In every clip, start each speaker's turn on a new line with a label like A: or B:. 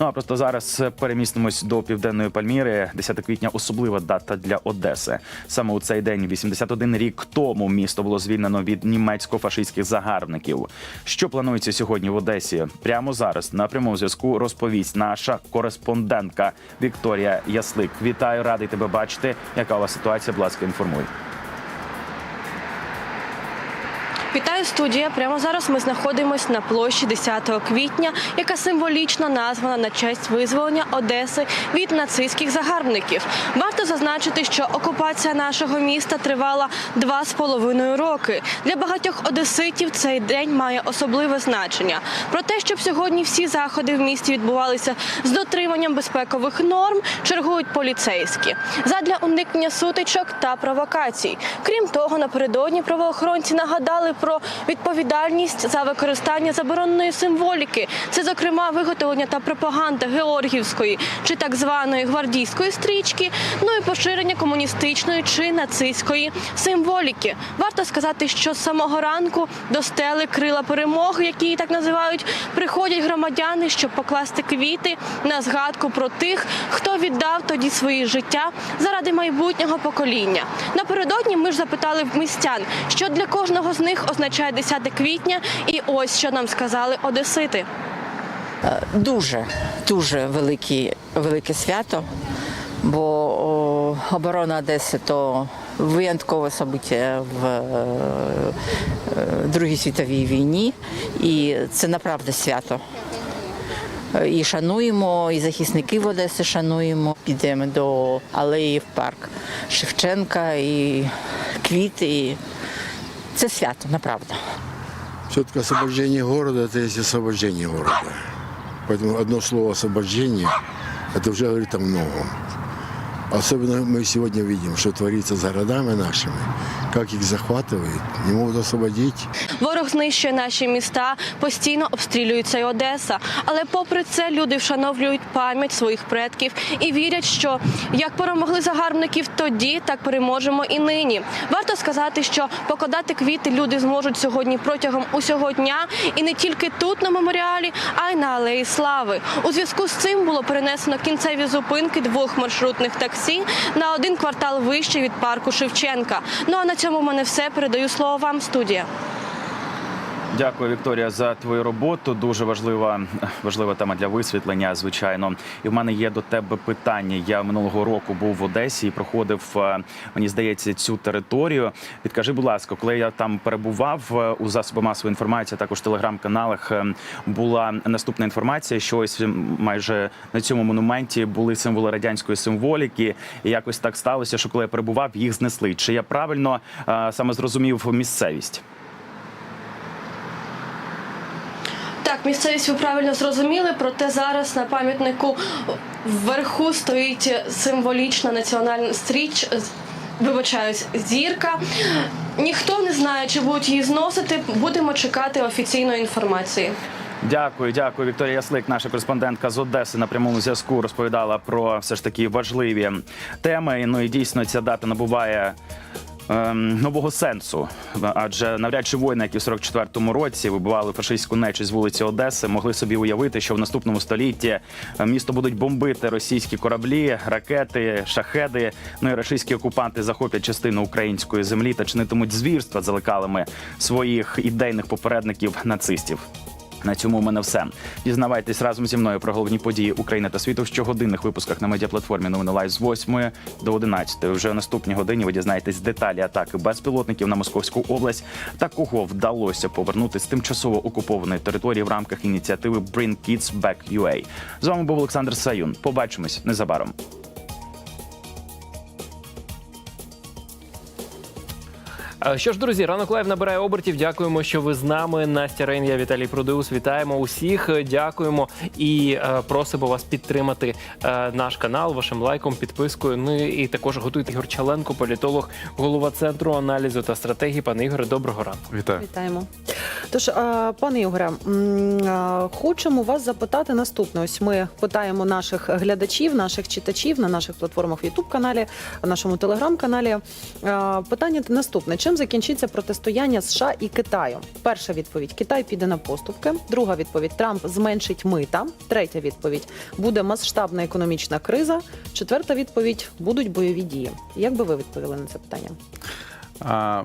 A: Ну а просто зараз перемістимось до південної Пальміри. 10 квітня особлива дата для Одеси. Саме у цей день, 81 рік тому, місто було звільнено від німецько-фашистських загарбників. Що планується сьогодні в Одесі? Прямо зараз на прямому зв'язку розповість наша кореспондентка Вікторія Яслик. Вітаю, радий тебе бачити. Яка у вас ситуація? Будь ласка, інформуй.
B: Вітаю студія. Прямо зараз ми знаходимося на площі 10 квітня, яка символічно названа на честь визволення Одеси від нацистських загарбників. Варто зазначити, що окупація нашого міста тривала два з половиною роки. Для багатьох одеситів цей день має особливе значення. Про те, щоб сьогодні всі заходи в місті відбувалися з дотриманням безпекових норм, чергують поліцейські задля уникнення сутичок та провокацій. Крім того, напередодні правоохоронці нагадали про відповідальність за використання забороненої символіки. Це, зокрема, виготовлення та пропаганда георгівської чи так званої гвардійської стрічки, ну і поширення комуністичної чи нацистської символіки. Варто сказати, що з самого ранку до стели крила перемоги, які її так називають, приходять громадяни, щоб покласти квіти на згадку про тих, хто віддав тоді свої життя заради майбутнього покоління. Напередодні ми ж запитали в містян, що для кожного з них означає 10 квітня, і ось що нам сказали одесити.
C: Дуже дуже великі, велике свято, бо оборона Одеси то виняткове собиття в е, е, Другій світовій війні, і це направду свято. Е, І шануємо, і захисників Одеси шануємо. Підемо до алеї в парк Шевченка, і квіти. І... Це свято, направду.
D: Все-таки освобождение города – это есть освобождение города. Поэтому одно слово «освобождение» – это уже говорит о многом. Особенно мы сегодня видим, что творится за городами нашими, как их захватывают, не могут освободить.
B: Ворог знищує наші міста, постійно обстрілюється й Одеса. Але попри це люди вшановлюють пам'ять своїх предків і вірять, що як перемогли загарбників тоді, так переможемо і нині. Варто сказати, що покладати квіти люди зможуть сьогодні протягом усього дня, і не тільки тут на меморіалі, а й на алеї Слави. У зв'язку з цим було перенесено кінцеві зупинки двох маршрутних таксі на один квартал вище від парку Шевченка. Ну а на цьому в мене все. Передаю слово вам, студія.
A: Дякую, Вікторія, за твою роботу. Дуже важлива важлива тема для висвітлення, звичайно. І в мене є до тебе питання. Я минулого року був в Одесі і проходив, е, мені здається, цю територію. Підкажи, будь ласка, коли я там перебував е, у засобах масової інформації, також в телеграм-каналах е, була наступна інформація, що ось майже на цьому монументі були символи радянської символіки. І якось так сталося, що коли я перебував, їх знесли. Чи я правильно саме зрозумів місцевість?
B: Так, місцевість ви правильно зрозуміли, проте зараз на пам'ятнику вверху стоїть символічна національна стріч. Вибачаюсь, зірка. Ніхто не знає, чи будуть її зносити. Будемо чекати офіційної інформації.
A: Дякую, дякую. Вікторія Яслик, наша кореспондентка з Одеси на прямому зв'язку, розповідала про все ж таки важливі теми. Ну і дійсно ця дата набуває. Ем, Нового сенсу, адже навряд чи воїни, які в 44-му році вибивали фашистську нечість з вулиці Одеси, могли собі уявити, що в наступному столітті е, місто будуть бомбити російські кораблі, ракети, шахеди. Ну і російські окупанти захоплять частину української землі та чинитимуть звірства за лекалами своїх ідейних попередників нацистів. На цьому у мене все. Дізнавайтесь разом зі мною про головні події України та світу в щогодинних випусках на медіаплатформі Новини Лайв з 8 до 11. Вже в наступній годині ви дізнаєтесь деталі атаки безпілотників на Московську область та кого вдалося повернути з тимчасово окупованої території в рамках ініціативи Bring Kids Back UA. З вами був Олександр Саюн. Побачимось незабаром.
E: Що ж, друзі, ранок лайв набирає обертів. Дякуємо, що ви з нами. Настя Рейн, я Віталій Продеус. Вітаємо усіх. Дякуємо і е, просимо вас підтримати е, наш канал вашим лайком, підпискою. Ну і також готуйте Ігор Чаленко, політолог, голова центру аналізу та стратегії. Пане Ігоре, доброго ранку.
F: Вітаю.
G: Вітаємо. Тож, пане Ігоре, хочемо вас запитати наступне. Ось ми питаємо наших глядачів, наших читачів на наших платформах в Ютуб каналі, в нашому телеграм-каналі. Питання наступне: чим закінчиться протистояння США і Китаю? Перша відповідь: Китай піде на поступки. Друга відповідь Трамп зменшить мита. Третя відповідь буде масштабна економічна криза. Четверта відповідь будуть бойові дії. Як би ви відповіли на це питання?
F: А,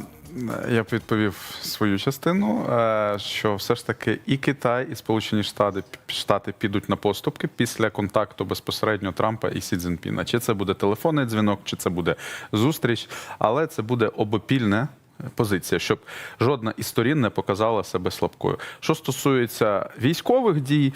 F: я б відповів свою частину, е, що все ж таки і Китай, і Сполучені Штати, Штати підуть на поступки після контакту безпосередньо Трампа і Сі Цзіньпіна. Чи це буде телефонний дзвінок, чи це буде зустріч, але це буде обопільне. Позиція, щоб жодна із сторін не показала себе слабкою. Що стосується військових дій,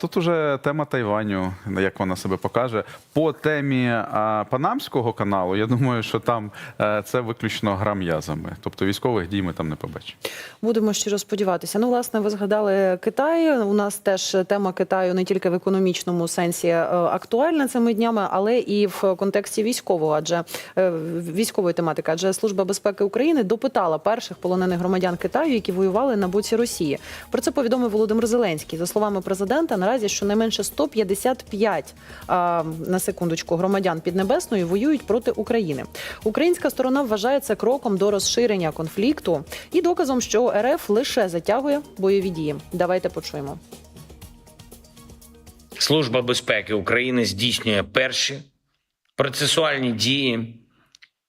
F: тут уже тема Тайваню, як вона себе покаже. По темі Панамського каналу, я думаю, що там е, це виключно гра м'язами. Тобто військових дій ми там не побачимо.
G: Будемо щиро сподіватися. Ну, власне, ви згадали Китай. У нас теж тема Китаю не тільки в економічному сенсі е, актуальна цими днями, але і в контексті військового, адже е, військової тематики. Адже служба безпеки України допитала перших полонених громадян Китаю, які воювали на боці Росії. Про це повідомив Володимир Зеленський. За словами президента, наразі щонайменше 155 а, на секундочку громадян Піднебесної воюють проти України. Українська сторона вважає це кроком до розширення конфлікту і доказом, що РФ лише затягує бойові дії. Давайте почуємо.
H: Служба безпеки України здійснює перші процесуальні дії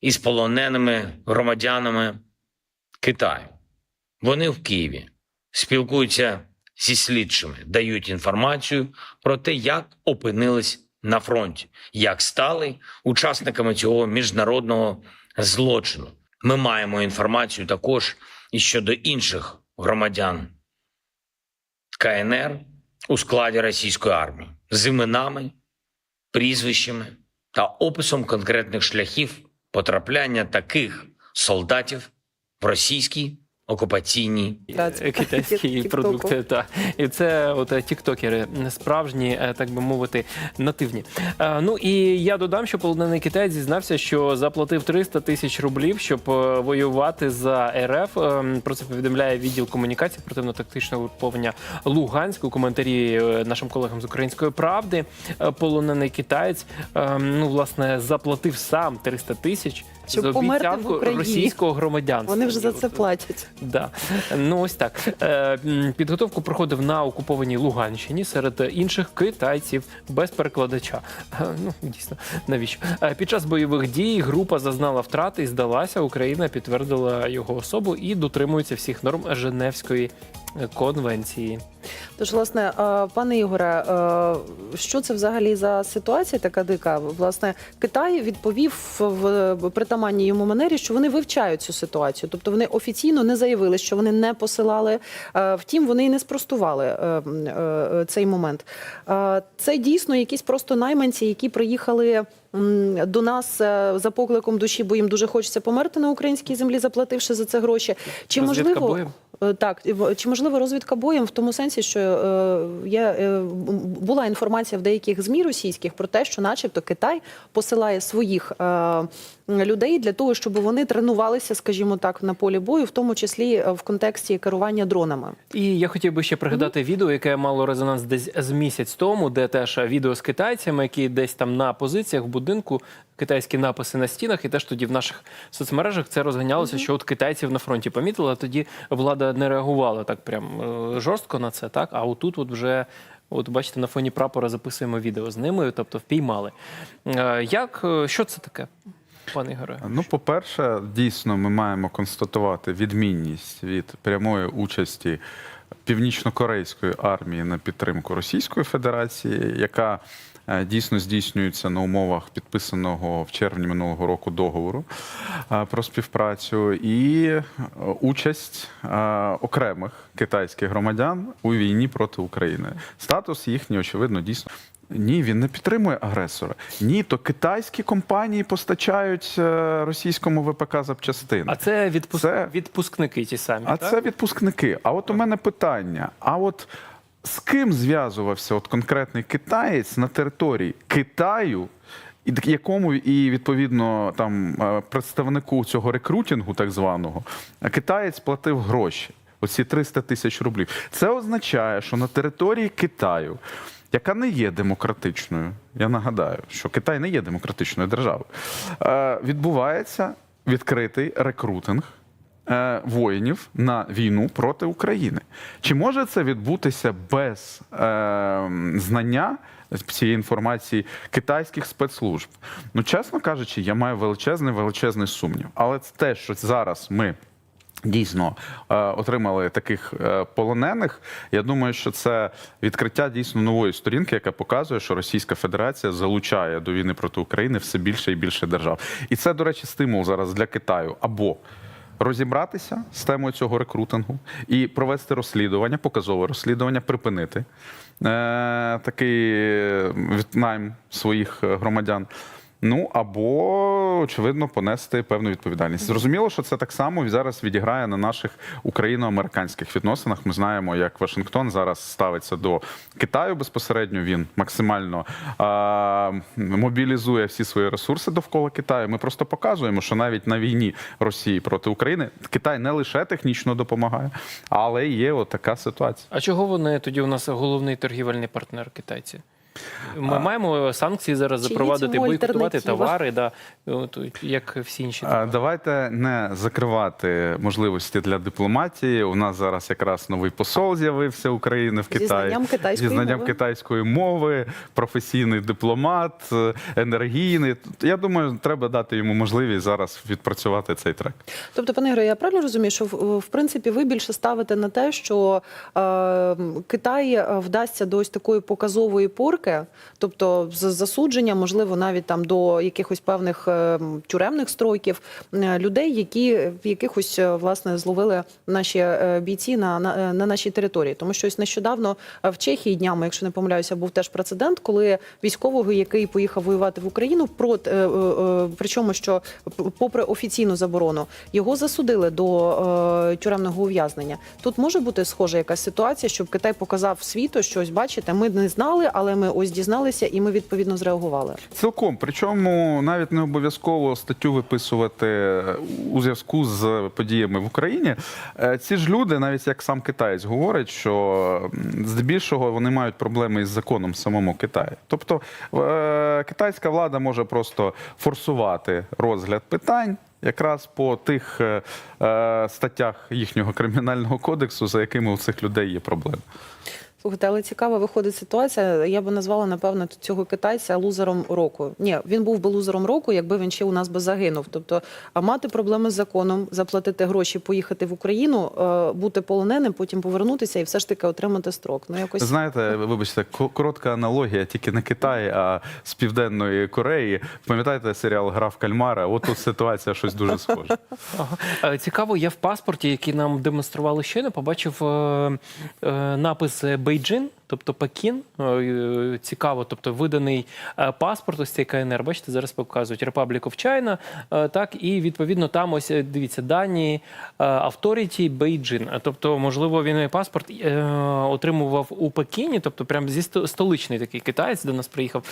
H: із полоненими громадянами Китаю. Вони в Києві спілкуються зі слідчими, дають інформацію про те, як опинились на фронті, як стали учасниками цього міжнародного злочину. Ми маємо інформацію також і щодо інших громадян КНР у складі російської армії з іменами, прізвищами та описом конкретних шляхів потрапляння таких солдатів в російській окупаційній
G: Та,
E: китайські продукти. Та і це от е, тіктокери справжні, е, так би мовити, нативні. Е, Ну і я додам, що полонений китаєць зізнався, що заплатив 300 тисяч рублів, щоб е, воювати за РФ. Е, Про це повідомляє відділ комунікації оперативно-тактичного угруповання Луганськ у коментарі е, нашим колегам з української правди. Е, Полонений китаєць е, ну власне заплатив сам 300 тисяч.
G: Щоб
E: за
G: померти в Україні.
E: російського громадянства.
G: Вони вже за це платять.
E: Да. Ну ось так. Е, Підготовку проходив на окупованій Луганщині серед інших китайців без перекладача. Е, Ну дійсно, навіщо? Е, Під час бойових дій група зазнала втрати і здалася. Україна підтвердила його особу і дотримується всіх норм Женевської конвенції.
G: Тож, власне, е, пане Ігоре, е, що це взагалі за ситуація така дика? Власне, Китай відповів в притаманній йому манері, що вони вивчають цю ситуацію. Тобто вони офіційно не заявили, що вони не посилали. Е, Втім, вони і не спростували цей момент. Це дійсно якісь просто найманці, які приїхали. До нас за покликом душі, бо їм дуже хочеться померти на українській землі, заплативши за це гроші. Чи
E: Розвідка
G: можливо
E: боєм?
G: Е, Так, чи можливо розвідка боєм в тому сенсі, що е, є, е, була інформація в деяких змі російських про те, що, начебто, Китай посилає своїх людей для того, щоб вони тренувалися, скажімо так, на полі бою, в тому числі е, в контексті керування дронами.
E: І я хотів би ще пригадати відео, яке мало резонанс десь з місяць тому, де теж відео з китайцями, які десь там на позиціях в будинку, китайські написи на стінах, і теж тоді в наших соцмережах це розганялося, що от китайців на фронті помітили, а тоді влада не реагувала так прям е, жорстко на це, так? А отут от вже. От бачите, на фоні прапора записуємо відео з ними, тобто впіймали. Е, Як е, що це таке, пане Ігоре?
F: Ну, по-перше, дійсно, ми маємо констатувати відмінність від прямої участі північно-корейської армії на підтримку Російської Федерації, яка е, дійсно здійснюється на умовах підписаного в червні минулого року договору е, про співпрацю, і е, участь окремих китайських громадян у війні проти України. Статус їхній, очевидно, дійсно. Ні, він не підтримує агресора. Ні, то китайські компанії постачають е, російському ВПК запчастини.
E: А це, відпуск...
F: Це-
E: відпускники ті самі.
F: А
E: так?
F: це відпускники. А от у мене питання: а от з ким зв'язувався от конкретний китаєць на території Китаю? І якому і відповідно там е, представнику цього рекрутингу, так званого, китаєць платив гроші. Оці 300 тисяч рублів. Це означає, що на території Китаю, яка не є демократичною, я нагадаю, що Китай не є демократичною державою, е, відбувається відкритий рекрутинг е, воїнів на війну проти України. Чи може це відбутися без е, знання цієї інформації китайських спецслужб? Ну, чесно кажучи, я маю величезний величезний сумнів. Але те, що зараз ми. Дійсно е, отримали таких е, полонених. Я думаю, що це відкриття дійсно нової сторінки, яка показує, що Російська Федерація залучає до війни проти України все більше і більше держав. І це, до речі, стимул зараз для Китаю або розібратися з темою цього рекрутингу і провести розслідування, показове розслідування, припинити е, такий віднайм своїх е, громадян. Ну або очевидно понести певну відповідальність. Зрозуміло, що це так само зараз відіграє на наших україно-американських відносинах. Ми знаємо, як Вашингтон зараз ставиться до Китаю безпосередньо. Він максимально а, мобілізує всі свої ресурси довкола Китаю. Ми просто показуємо, що навіть на війні Росії проти України Китай не лише технічно допомагає, але є от така ситуація.
E: А чого вони тоді у нас головний торгівельний партнер китайці? Ми маємо санкції зараз
G: Чи
E: запровадити, бойкотувати товари, да, от, як всі інші.
F: А,
E: товари.
F: Давайте не закривати можливості для дипломатії. У нас зараз якраз новий посол з'явився України в
G: Зі
F: Китаї
G: знанням китайської
F: зі знанням
G: мови.
F: китайської мови, професійний дипломат, е, енергійний. Я думаю, треба дати йому можливість зараз відпрацювати цей трек.
G: Тобто, пане Ігоре, я правильно розумію, що в, в принципі ви більше ставите на те, що е, Китай вдасться до ось такої показової порки, тобто з засудження, можливо, навіть там до якихось певних е, тюремних стройків е, людей, які в якихось е, власне зловили наші е, бійці на, на, е, на нашій території. Тому що ось нещодавно е, в Чехії днями, якщо не помиляюся, був теж прецедент, коли військового, який поїхав воювати в Україну, проти е, е, е, причому що попри офіційну заборону, його засудили до е, тюремного ув'язнення. Тут може бути схожа якась ситуація, щоб Китай показав світу, що ось бачите, ми не знали, але ми ось дізналися, і ми відповідно зреагували.
F: Цілком, причому навіть не обов'язково статтю виписувати у зв'язку з подіями в Україні. Е, Ці ж люди, навіть як сам китаєць говорить, що здебільшого вони мають проблеми із законом в самому Китаї. Тобто китайська влада може просто форсувати розгляд питань. Якраз по тих е, е, статтях їхнього кримінального кодексу, за якими у цих людей є проблеми.
G: Слухайте, але цікава виходить ситуація. Я би назвала напевно цього китайця лузером року. Ні, він був би лузером року, якби він ще у нас би загинув. Тобто, а мати проблеми з законом, заплатити гроші, поїхати в Україну, е, бути полоненим, потім повернутися і все ж таки отримати строк. Ну якось
F: Знаєте, вибачте, коротка аналогія, тільки не Китай, а з Південної Кореї. Пам'ятаєте серіал Гра в кальмара? От тут ситуація щось дуже схоже.
E: Ага. Е, Цікаво, я в паспорті, який нам демонстрували щойно, побачив е, е, напис Бейджин, тобто Пекін. Е, Цікаво, тобто виданий е, паспорт, ось цей КНР. Бачите, зараз показують Republic of China. е, Так, і відповідно там ось дивіться дані Authority. Е, Тобто, можливо, він паспорт отримував у Пекіні, тобто прям зі столичний такий китаєць до нас приїхав.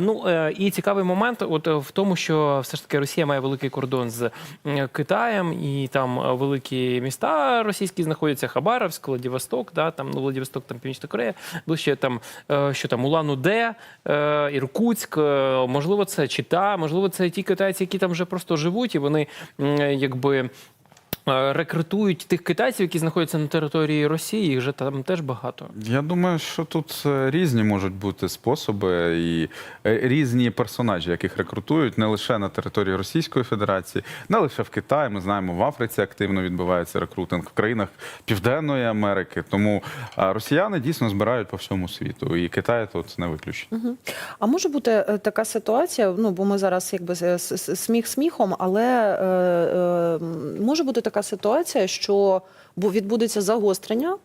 E: Ну і цікавий момент, от в тому, що все ж таки Росія має великий кордон з Китаєм, і там великі міста російські знаходяться Хабаровськ, Владивосток, да, там ну Владивосток, там Північна Корея, ближче там е, що там Улан-Удэ, е, Іркутськ, е, можливо, це Чита, можливо, це ті китайці, які там вже просто живуть, і вони якби. Е, Рекрутують тих китайців, які знаходяться на території Росії, їх же там теж багато.
F: Я думаю, що тут е, різні можуть бути способи і е, різні персонажі, яких рекрутують не лише на території Російської Федерації, не лише в Китаї. Ми знаємо, в Африці активно відбувається рекрутинг в країнах Південної Америки. Тому росіяни дійсно збирають по всьому світу, і Китай тут не виключення.
G: А може бути така ситуація? Ну бо ми зараз якби с- с- сміх сміхом, але е, е, може бути така ситуація, що відбудеться загострення.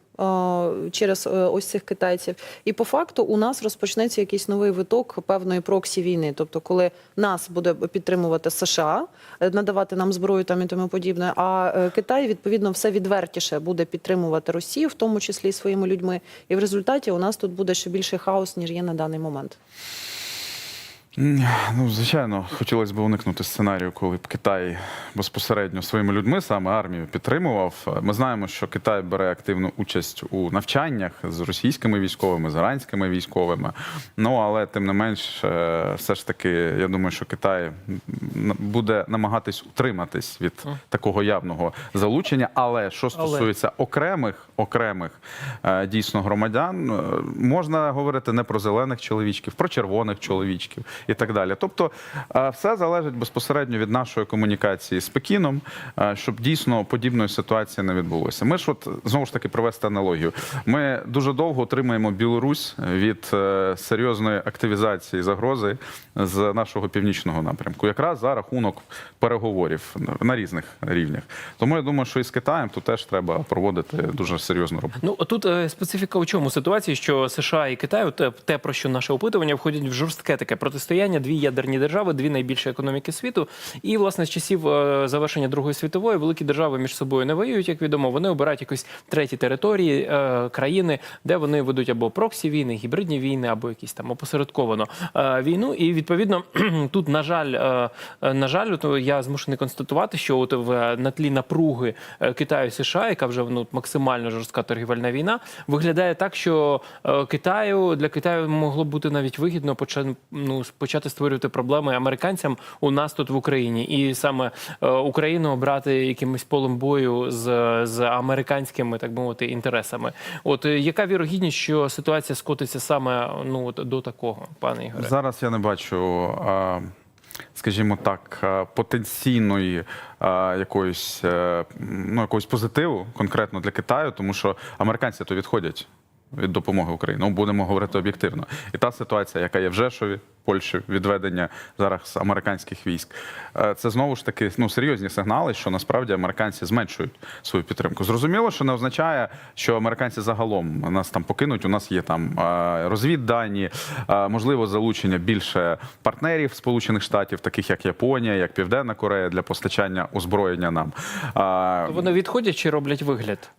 G: Через е, ось цих китайців, і по факту у нас розпочнеться якийсь новий виток певної проксі війни. Тобто, коли нас буде підтримувати США, е, надавати нам зброю там і тому подібне. А е, Китай відповідно все відвертіше буде підтримувати Росію, в тому числі і своїми людьми. І в результаті у нас тут буде ще більший хаос ніж є на даний момент.
F: Ну, звичайно, хотілося б уникнути сценарію, коли б Китай безпосередньо своїми людьми, саме армію, підтримував. Ми знаємо, що Китай бере активну участь у навчаннях з російськими військовими, з іранськими військовими. Ну але тим не менш, е, все ж таки, я думаю, що Китай буде намагатись утриматись від такого явного залучення. Але що стосується окремих окремих е, дійсно громадян, е, можна говорити не про зелених чоловічків, про червоних чоловічків і так далі. Тобто, е, все залежить безпосередньо від нашої комунікації з Пекіном, е, щоб дійсно подібної ситуації не відбулося. Ми ж от знову ж таки провести аналогію. Ми дуже довго отримуємо Білорусь від е, серйозної активізації загрози з нашого північного напрямку, якраз за рахунок переговорів на різних рівнях. Тому я думаю, що і з Китаєм тут теж треба проводити дуже серйозну роботу.
E: Ну тут специфіка у чому ситуації, що США і Китай, те про що наше опитування входять в жорстке таке протистояння, дві ядерні держави, дві найбільші економіки світу. І власне з часів е, завершення Другої світової великі держави між собою не воюють, як відомо. Вони обирають якісь треті території, е, країни, де вони ведуть або проксі війни, гібридні війни, або якісь там опосередковано е, війну. І відповідно тут, на жаль, на жаль, от я змушений констатувати, що от в на тлі напруги Китаю США, яка вже ну максимально жорстка торгівельна війна, виглядає так, що Китаю для Китаю могло бути навіть вигідно почати, ну, почати створювати проблеми американцям у нас тут в Україні, і саме е, Україну обрати якимось полем бою з, з американськими, так би мовити, інтересами. От е, яка вірогідність, що ситуація скотиться саме ну от до такого, пане Ігоре?
F: Зараз я не бачу, а, скажімо так, потенційної а, якоїсь, е, ну, якогось позитиву конкретно для Китаю, тому що американці то відходять. Від допомоги Україні, ну будемо говорити об'єктивно, і та ситуація, яка є в Жешові, Польщі, відведення зараз американських військ, е, це знову ж таки ну серйозні сигнали, що насправді американці зменшують свою підтримку. Зрозуміло, що не означає, що американці загалом нас там покинуть. У нас є там е, розвіддані, е, можливо, залучення більше партнерів Сполучених Штатів, таких як Японія, як Південна Корея, для постачання озброєння нам.
E: Вони відходять чи роблять вигляд?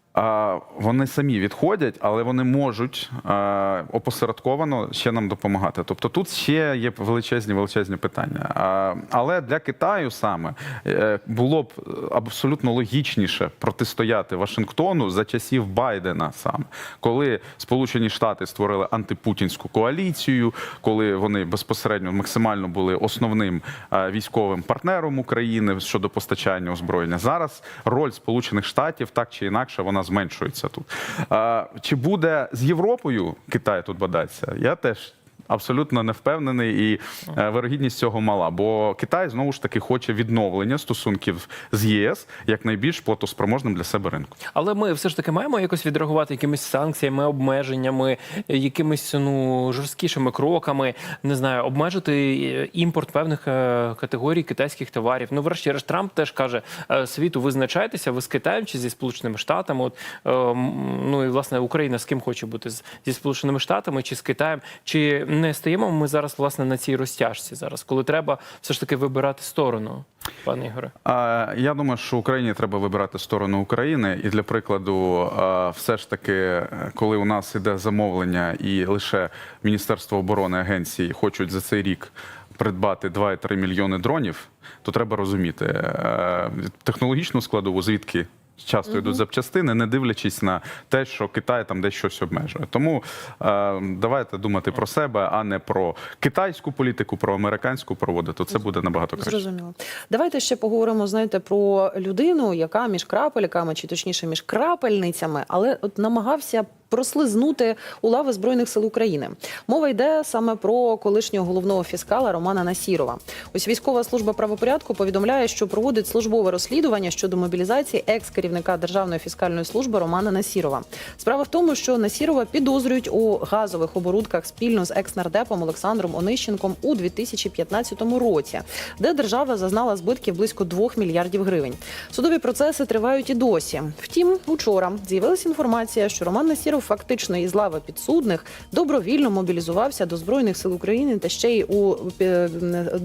F: Вони самі відходять, але вони можуть опосередковано ще нам допомагати. Тобто тут ще є величезні величезні питання. Але для Китаю саме е, було б абсолютно логічніше протистояти Вашингтону за часів Байдена саме, коли Сполучені Штати створили антипутінську коаліцію, коли вони безпосередньо максимально були основним е, військовим партнером України щодо постачання озброєння. Зараз роль Сполучених Штатів так чи інакше вона зменшується тут. А, Чи буде з Європою Китай тут бодаться? Я теж. Абсолютно не впевнений, і е, вирогідність цього мала. Бо Китай знову ж таки хоче відновлення стосунків з ЄС як найбільш платоспроможним для себе ринку.
E: Але ми все ж таки маємо якось відреагувати якимись санкціями, обмеженнями, якимись ну жорсткішими кроками, не знаю, обмежити е, імпорт певних е, категорій китайських товарів. Ну, врешті-решт, Трамп теж каже світу: визначайтеся, ви з Китаєм чи зі Сполученими Штатами. От ну і власне Україна з ким хоче бути зі Сполученими Штатами чи з Китаєм, чи не стоїмо ми зараз власне на цій розтяжці зараз, коли треба все ж таки вибирати сторону, пане Ігоре?
F: А, Я думаю, що Україні треба вибирати сторону України. І для прикладу, все ж таки, е, коли у нас іде замовлення, і лише Міністерство оборони агенції хочуть за цей рік придбати 2,3 мільйони дронів, то треба розуміти е, технологічну складову, звідки. Часто йдуть запчастини, не дивлячись на те, що Китай там десь щось обмежує. Тому е, давайте думати про себе, а не про китайську політику, про американську проводити. Це буде набагато краще.
G: Зрозуміло. Давайте ще поговоримо, знаєте, про людину, яка між крапельками, чи точніше між крапельницями, але от намагався прослизнути у лави збройних сил України. Мова йде саме про колишнього головного фіскала Романа Насірова. Ось військова служба правопорядку повідомляє, що проводить службове розслідування щодо мобілізації екс-керівника Державної фіскальної служби Романа Насірова. Справа в тому, що Насірова підозрюють у газових оборудках спільно з екс-нардепом Олександром Онищенком у 2015 році, де держава зазнала збитків близько 2 мільярдів гривень. Судові процеси тривають і досі. Втім, учора з'явилася інформація, що Роман Насіров фактично із лави підсудних добровільно мобілізувався до збройних сил України та ще й у, е,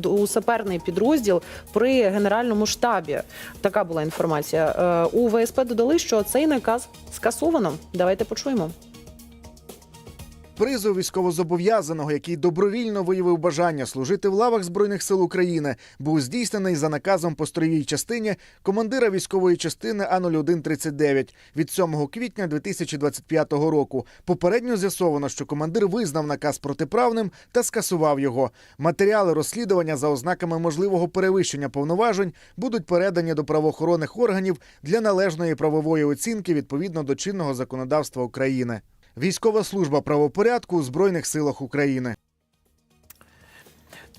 G: у саперний підрозділ при генеральному штабі. Така була інформація. Е, У ВСП додали, що цей наказ скасовано. Давайте почуємо.
I: Призов військовозобов'язаного, який добровільно виявив бажання служити в лавах Збройних сил України, був здійснений за наказом по строєвій частині командира військової частини А-0139 від 7 квітня 2025 року. Попередньо з'ясовано, що командир визнав наказ протиправним та скасував його. Матеріали розслідування за ознаками можливого перевищення повноважень будуть передані до правоохоронних органів для належної правової оцінки відповідно до чинного законодавства України. Військова служба правопорядку у Збройних силах України.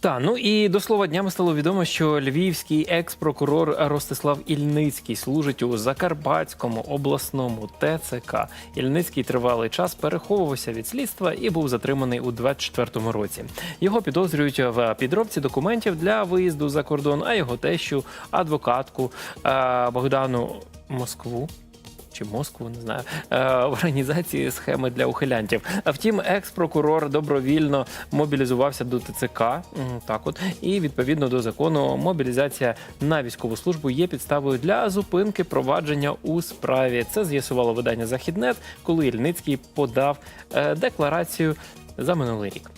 E: Та ну і до слова днями стало відомо, що львівський екс-прокурор Ростислав Ільницький служить у Закарпатському обласному ТЦК. Ільницький тривалий час переховувався від слідства і був затриманий у 24-му році. Його підозрюють в підробці документів для виїзду за кордон, а його тещу, адвокатку е, Богдану Москву чи Москву, не знаю, е, організації схеми для ухилянтів. А втім, екс-прокурор добровільно мобілізувався до ТЦК. Так, от і відповідно до закону, мобілізація на військову службу є підставою для зупинки провадження у справі. Це з'ясувало видання Західнет, коли Ільницький подав е, декларацію за минулий рік.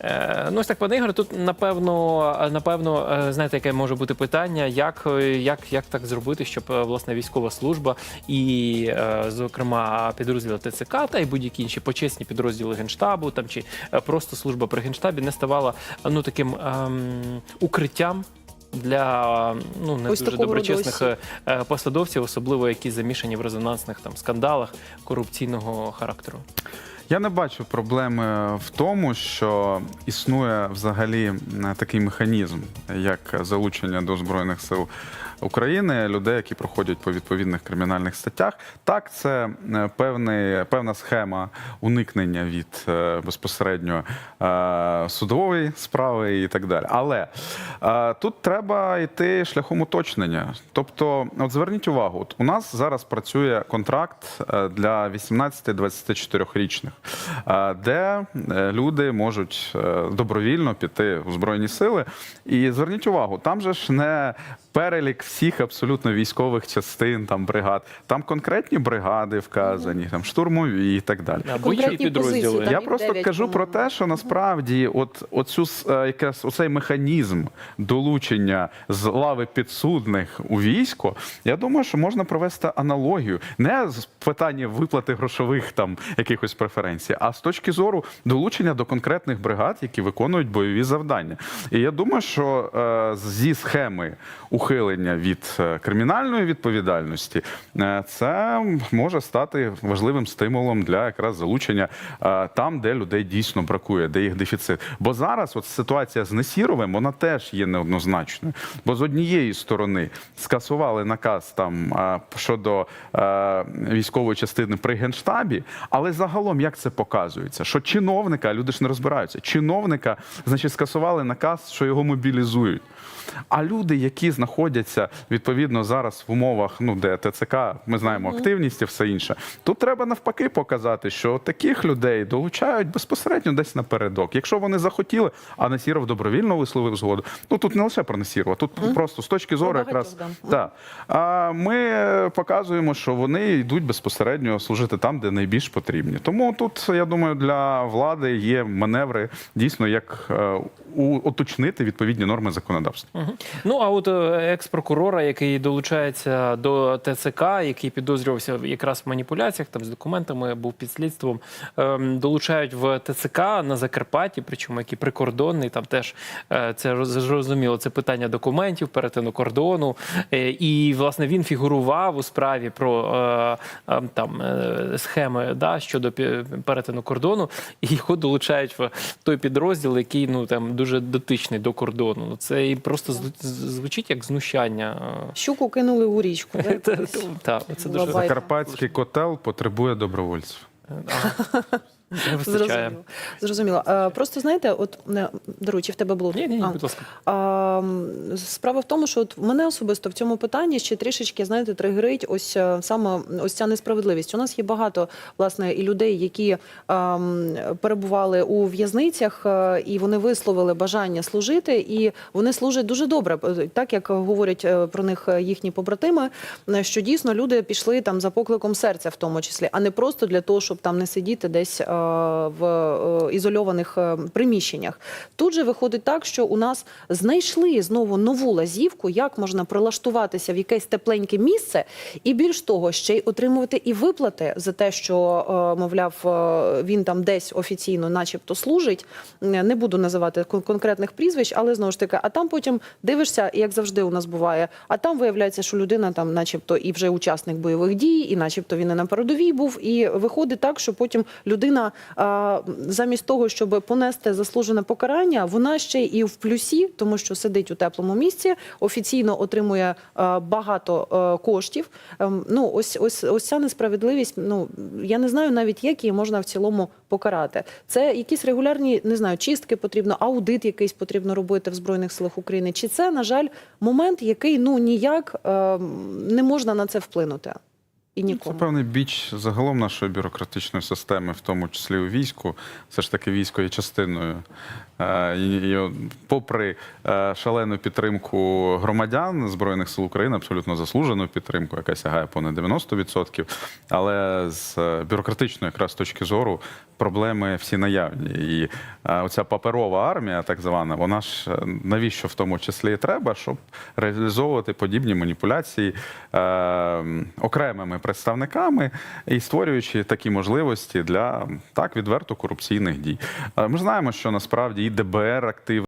E: Е, Ну, ось так, пане Ігоре, тут напевно, напевно, е, знаєте, яке може бути питання, як, е, як, як так зробити, щоб е, власне військова служба і, е, зокрема, підрозділи ТЦК та й будь-які інші почесні підрозділи генштабу там чи е, просто служба при генштабі не ставала ну таким ем, укриттям. Для ну не
G: Ось
E: дуже доброчесних
G: роду
E: е, е, посадовців, особливо які замішані в резонансних там скандалах корупційного характеру.
F: Я не бачу проблеми в тому, що існує взагалі м, такий механізм, як залучення до збройних сил України людей, які проходять по відповідних кримінальних статтях. Так, це е, певний, певна схема уникнення від е, безпосередньо е, судової справи і так далі. Але тут треба йти шляхом уточнення. Тобто, от зверніть увагу, от у нас зараз працює контракт для 18-24-річних, е, де люди можуть добровільно піти у збройні сили. І зверніть увагу, там же ж не перелік всіх абсолютно військових частин, там бригад, там конкретні бригади вказані, там штурмові і так далі.
E: Або інші
G: Конкретні позиції, там
F: Я
G: їх
F: просто
G: дев'ять,
F: кажу про те, що насправді, от оцю с- е, якраз оцей механізм долучення з лави підсудних у військо, я думаю, що можна провести аналогію не з питання виплати грошових там якихось преференцій, а з точки зору долучення до конкретних бригад, які виконують бойові завдання. І я думаю, що е, зі схеми ухилення від е, кримінальної відповідальності, е, це може стати важливим стимулом для якраз залучення е, там, де людей дійсно бракує, де їх дефіцит. Бо зараз от ситуація з Несіровим, вона теж є неоднозначною. Бо з однієї сторони скасували наказ там щодо військової частини при генштабі, але загалом як це показується? Що чиновника, люди ж не розбираються, чиновника, значить, скасували наказ, що його мобілізують. А люди, які знаходяться відповідно зараз в умовах, ну де ТЦК, ми знаємо активність і все інше. Тут треба навпаки показати, що таких людей долучають безпосередньо десь напередок. Якщо вони захотіли, а Насіров добровільно висловив згоду. Ну тут не лише про Насірова, тут просто з точки зору,
G: багатьох,
F: якраз
G: да.
F: так. А ми показуємо, що вони йдуть безпосередньо служити там, де найбільш потрібні. Тому тут я думаю, для влади є маневри дійсно як е, уточнити відповідні норми законодавства.
E: Ну а от е, екс-прокурора, який долучається до ТЦК, який підозрювався якраз в маніпуляціях там з документами, був під слідством, ем, долучають в ТЦК на Закарпатті, причому який прикордонний, там теж е, це зрозуміло. Це питання документів, перетину кордону. Е, І власне він фігурував у справі про е, е, там е, схеми да, щодо перетину кордону, і його долучають в той підрозділ, який ну там дуже дотичний до кордону. Ну, Це і просто звучить як знущання.
G: Щуку кинули у річку. да,
E: Та-
G: якось?
E: та, Це дуже
F: Закарпатський котел потребує добровольців.
E: Не вистачає.
G: Зрозуміло. Зрозуміло. Е, Просто знаєте, от е, Даруй, чи в тебе було
E: Ні, ні, ні,
G: А.
E: будь ласка.
G: А, м, справа в тому, що от мене особисто в цьому питанні ще трішечки знаєте тригерить ось е, саме ось ця несправедливість. У нас є багато власне і людей, які ем, перебували у в'язницях, е, і вони висловили бажання служити, і вони служать дуже добре, Е, так як говорять е, про них е, їхні побратими, е, що дійсно люди пішли там за покликом серця, в тому числі, а не просто для того, щоб там не сидіти десь е, в е, ізольованих е, приміщеннях. Тут же виходить так, що у нас знайшли знову нову лазівку, як можна прилаштуватися в якесь тепленьке місце, і більш того, ще й отримувати і виплати за те, що е, мовляв е, він там десь офіційно, начебто, служить. Е, Не буду називати конкретних прізвищ, але знову ж таки, а там потім дивишся, як завжди у нас буває. А там виявляється, що людина там, начебто, і вже учасник бойових дій, і начебто він і на передовій був. І виходить так, що потім людина а, замість того, щоб понести заслужене покарання, вона ще і в плюсі, тому що сидить у теплому місці, офіційно отримує багато коштів. Ем, Ну, ось ось ось ця несправедливість. Ну я не знаю навіть, як її можна в цілому покарати. Це якісь регулярні, не знаю, чистки потрібно, аудит якийсь потрібно робити в збройних силах України. Чи це, на жаль, момент, який ну ніяк ем, не можна на це вплинути? І
F: Це
G: нікому.
F: певний біч загалом нашої бюрократичної системи, в тому числі у війську. Все ж таки військо є частиною. Е, І, і попри е, шалену підтримку громадян Збройних сил України, абсолютно заслужену підтримку, яка сягає понад 90%, але з е, бюрократичної якраз точки зору проблеми всі наявні. І оця паперова армія, так звана, вона ж навіщо в тому числі і треба, щоб реалізовувати подібні маніпуляції е, окремими представниками і створюючи такі можливості для так відверто корупційних дій. Е, Ми знаємо, що насправді і ДБР активно.